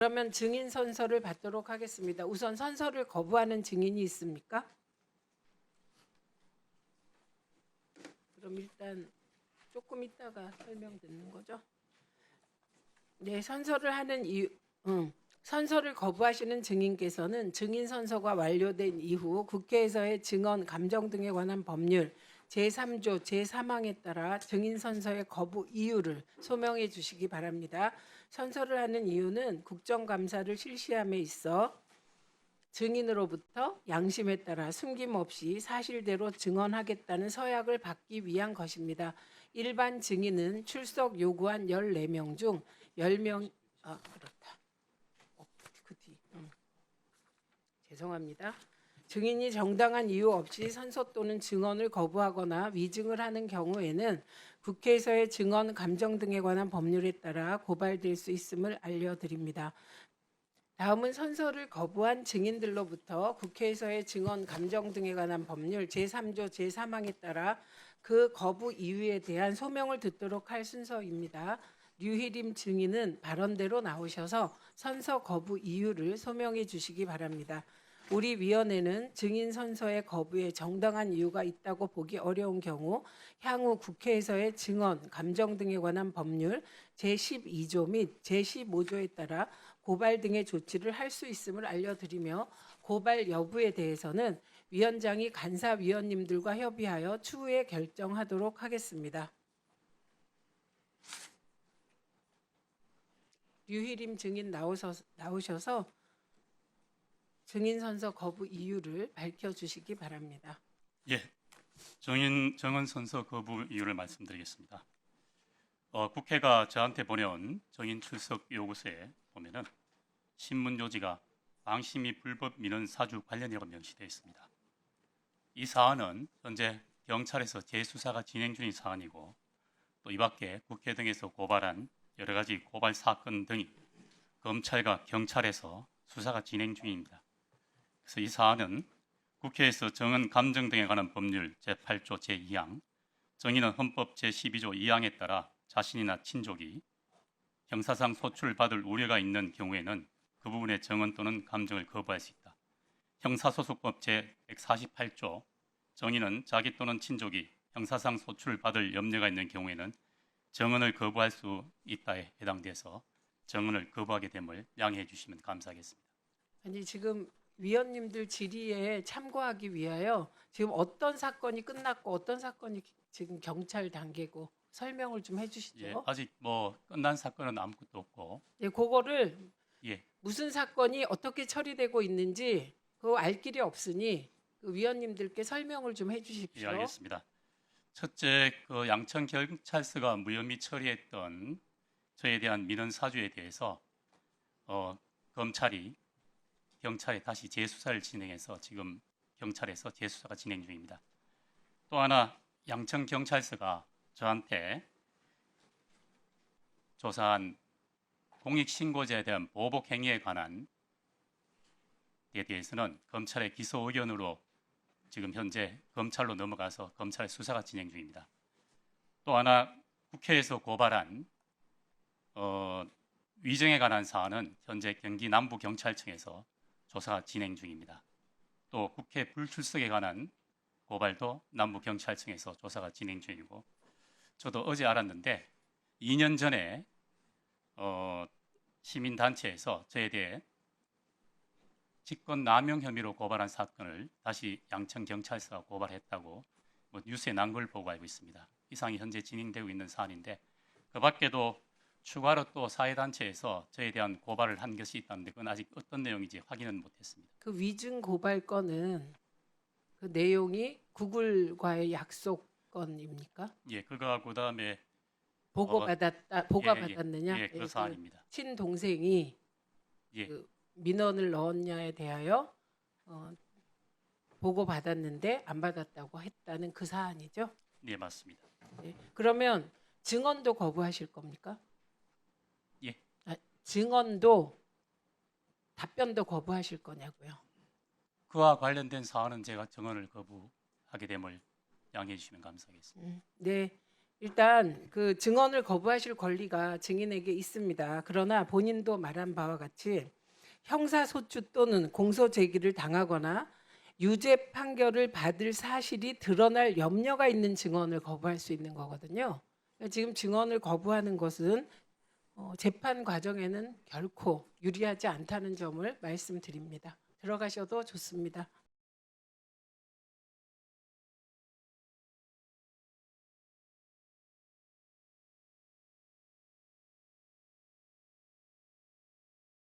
그러면 증인 선서를 받도록 하겠습니다. 우선 선서를 거부하는 증인이 있습니까? 그럼 일단 조금 있다가 설명 듣는 거죠. 네, 선서를 하는 이유, 음, 선서를 거부하시는 증인께서는 증인 선서가 완료된 이후 국회에서의 증언, 감정 등에 관한 법률 제3조 제3항에 따라 증인 선서의 거부 이유를 소명해 주시기 바랍니다. 선서를 하는 이유는 국정감사를 실시함에 있어 증인으로부터 양심에 따라 숨김없이 사실대로 증언하겠다는 서약을 받기 위한 것입니다. 일반 증인은 출석 요구한 14명 중 10명 아 그렇다. 어, 그 뒤. 음. 죄송합니다. 증인이 정당한 이유 없이 선서 또는 증언을 거부하거나 위증을 하는 경우에는 국회에서의 증언, 감정 등에 관한 법률에 따라 고발될 수 있음을 알려드립니다. 다음은 선서를 거부한 증인들로부터 국회에서의 증언, 감정 등에 관한 법률 제3조 제3항에 따라 그 거부 이유에 대한 소명을 듣도록 할 순서입니다. 류희림 증인은 발언대로 나오셔서 선서 거부 이유를 소명해 주시기 바랍니다. 우리 위원회는 증인 선서의 거부에 정당한 이유가 있다고 보기 어려운 경우 향후 국회에서의 증언, 감정 등에 관한 법률 제12조 및 제15조에 따라 고발 등의 조치를 할 수 있음을 알려드리며 고발 여부에 대해서는 위원장이 간사위원님들과 협의하여 추후에 결정하도록 하겠습니다. 류희림 증인 나오셔서, 나오셔서 증인 선서 거부 이유를 밝혀주시기 바랍니다. 예, 정인 정원 선서 거부 이유를 말씀드리겠습니다. 어, 국회가 저한테 보내온 정인 출석 요구서에 보면은 신문 요지가 방심이 불법 민원 사주 관련이라고 명시되어 있습니다. 이 사안은 현재 경찰에서 재수사가 진행 중인 사안이고 또 이밖에 국회 등에서 고발한 여러 가지 고발 사건 등이 검찰과 경찰에서 수사가 진행 중입니다. 그래서 이 사안은 국회에서 정은 감정 등에 관한 법률 제8조 제2항, 정의는 헌법 제12조 2항에 따라 자신이나 친족이 형사상 소출받을 우려가 있는 경우에는 그 부분의 정언 또는 감정을 거부할 수 있다. 형사소송법 제148조 정의는 자기 또는 친족이 형사상 소출받을 염려가 있는 경우에는 정언을 거부할 수 있다에 해당돼서 정언을 거부하게 됨을 양해해 주시면 감사하겠습니다. 아니 지금 위원님들 질의에 참고하기 위하여 지금 어떤 사건이 끝났고 어떤 사건이 지금 경찰 단계고 설명을 좀 해주시죠. 예, 아직 뭐 끝난 사건은 아무것도 없고 예, 그거를 예, 무슨 사건이 어떻게 처리되고 있는지 그거 알 길이 없으니 그 위원님들께 설명을 좀 예, 해주십시오. 알겠습니다. 첫째, 그 양천 경찰서가 무혐의 처리했던 저에 대한 민원 사주에 대해서 어, 검찰이 경찰에 다시 재수사를 진행해서 지금 경찰에서 재수사가 진행 중입니다. 또 하나 양천 경찰서가 저한테 조사한 공익 신고자에 대한 보복 행위에 관한 에 대해서는 검찰의 기소 의견으로 지금 현재 검찰로 넘어가서 검찰 수사가 진행 중입니다. 또 하나 국회에서 고발한 어, 위증에 관한 사안은 현재 경기 남부 경찰청에서 조사가 진행 중입니다. 또 국회 불출석에 관한 고발도 남부 경찰청에서 조사가 진행 중이고 저도 어제 알았는데 2년 전에 어, 시민 단체에서 저에 대해 직권 남용 혐의로 고발한 사건을 다시 양천 경찰서가 고발했다고 뭐 뉴스에 난 걸 보고 알고 있습니다. 이상이 현재 진행되고 있는 사안인데 그 밖에도 추가로 또 사회단체에서 저에 대한 고발을 한 것이 있다는데 그건 아직 어떤 내용인지 확인은 못했습니다. 그 위증 고발 건은 그 내용이 구글과의 약속 건입니까? 예, 그거하고 그다음에 보고 어, 받았다, 보가 예, 예, 받았느냐? 예, 예, 그 사안입니다. 친동생이 예, 그 민원을 넣었냐에 대하여 어, 보고 받았는데 안 받았다고 했다는 그 사안이죠. 네 맞습니다. 예. 그러면 증언도 거부하실 겁니까? 증언도 답변도 거부하실 거냐고요. 그와 관련된 사안은 제가 정언을 거부하게 됨을 양해해 주시면 감사하겠습니다. 음, 네. 일단 그 증언을 거부하실 권리가 증인에게 있습니다. 그러나 본인도 말한 바와 같이 형사 소추 또는 공소 제기를 당하거나 유죄 판결을 받을 사실이 드러날 염려가 있는 증언을 거부할 수 있는 거거든요. 지금 증언을 거부하는 것은 어, 재판 과정에는 결코 유리하지 않다는 점을 말씀드립니다. 들어가셔도 좋습니다.